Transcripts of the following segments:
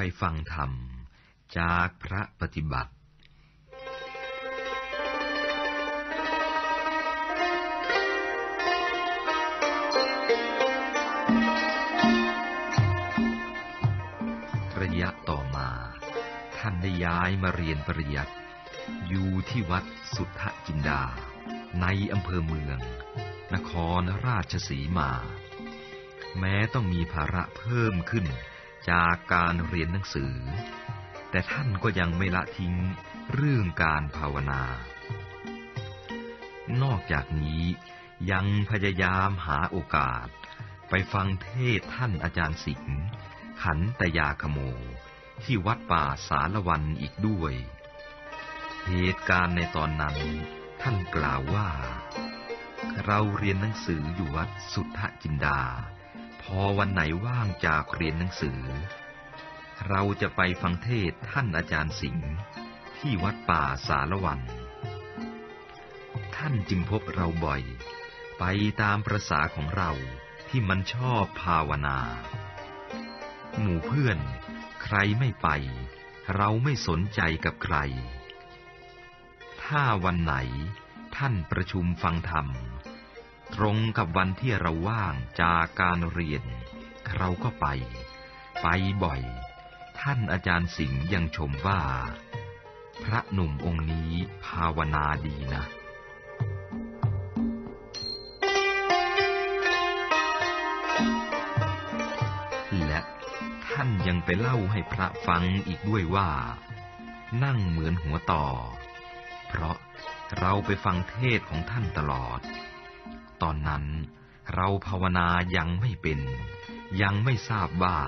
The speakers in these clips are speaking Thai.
ไปฟังธรรม จากพระปฏิบัติ ระยะต่อมา ท่านได้ย้ายมาเรียนปริยัติอยู่ที่วัดสุทธจินดา ในอำเภอเมือง นครราชสีมา แม้ต้องมีภาระเพิ่มขึ้น จากการเรียนหนังสือ แต่ท่านก็ยังไม่ละทิ้งเรื่องการภาวนา นอกจากนี้ยังพยายามหาโอกาส ไปฟังเทศท่านอาจารย์สิงห์ขันตยาขโม ที่วัดป่าสารวันอีกด้วย เหตุการณ์ในตอนนั้นท่านกล่าวว่า เราเรียนหนังสืออยู่วัดสุทธจินดา พอวันไหนว่างจากเรียนหนังสือ เราจะไปฟังเทศท่านอาจารย์สิงห์ที่วัดป่าสารวัน ท่านจึงพบเราบ่อย ไปตามประษาของเราที่มันชอบภาวนา หมู่เพื่อน ใครไม่ไป เราไม่สนใจกับใคร ถ้าวันไหนท่านประชุมฟังธรรม ตรงกับวันที่เราว่างจากการเรียน เราก็ไป ไปบ่อย ท่านอาจารย์สิงห์ยังชมว่า พระหนุ่มองค์นี้ภาวนาดีนะและท่านยังไปเล่าให้พระฟังอีกด้วยว่า นั่งเหมือนหัวต่อ เพราะเราไปฟังเทศของท่านตลอด ตอนนั้น เราภาวนายังไม่เป็น ยังไม่ทราบว่า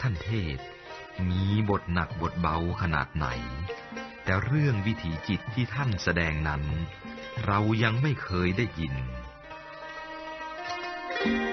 ท่านเทศ มีบทหนักบทเบาขนาดไหน แต่เรื่องวิถีจิตที่ท่านแสดงนั้น เรายังไม่เคยได้ยิน Thank you.